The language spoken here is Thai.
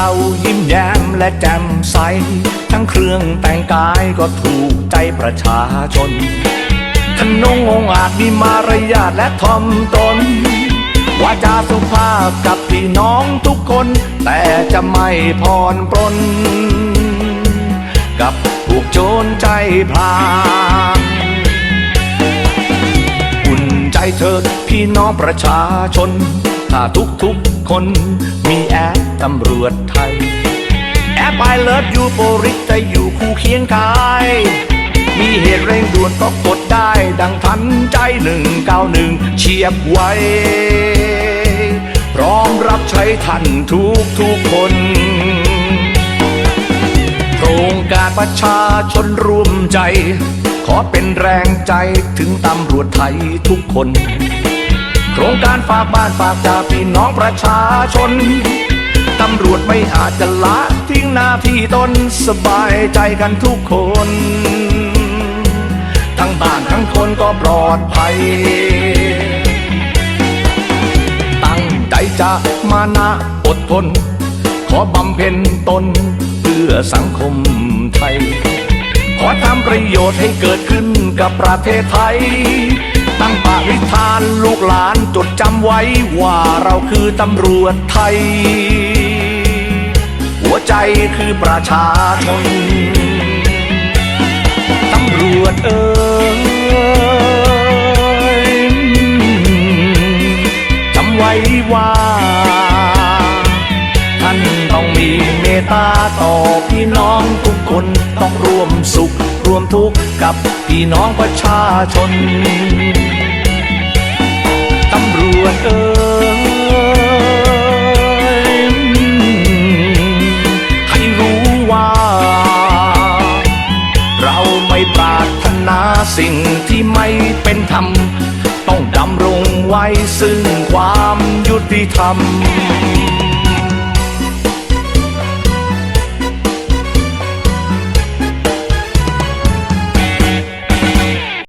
เรายิ้มแย้มและแจ่มใส ทั้งเครื่องแต่งกายก็ถูกใจประชาชนทนงองอาจมีมารยาทและทอมตนวาจาสุภาพกับพี่น้องทุกคน แต่จะไม่พรปรนกับพวกโจรใจพลานอุ่นใจเถิดพี่น้องประชาชน ถ้าทุกๆคนมีแอปตำรวจ ไทยแอปไอเลิฟยูโปริจะอยู่คู่เคียงกาย มีเหตุเร่งด่วนก็กดได้ ดังทันใจหนึ่งเก้าหนึ่งเฉียบไวพร้อมรับใช้ท่านทุกทุกคนโครงการประชาชนร่วมใจ ขอเป็นแรงใจถึงตำรวจไทยทุกคน โครงการฝากบ้านฝากจากพี่น้องประชาชนำรวจไม่อาจจะละทิ้งหน้าที่ตนสบายใจกันทุกคน ทั้งบ้านทั้งคนก็ปลอดภัย ตั้งใจจะมานะอดทน ขอบำเพ็ญตนเพื่อสังคมไทย ขอทำประโยชน์ให้เกิดขึ้นกับประเทศไทยตั้งปณิธานลูกหลานจดจำไว้ว่าเราคือตำรวจไทย ใจคือประชาชนตำรวจเอ่ยจำไว้ว่า ท่านต้องมีเมตตาต่อพี่น้องทุกคนต้องร่วมสุข ร่วมทุกข์กับพี่น้องประชาชน สิ่งที่ไม่เป็นธรรม ต้องดำรงไว้ซึ่งความยุติธรรม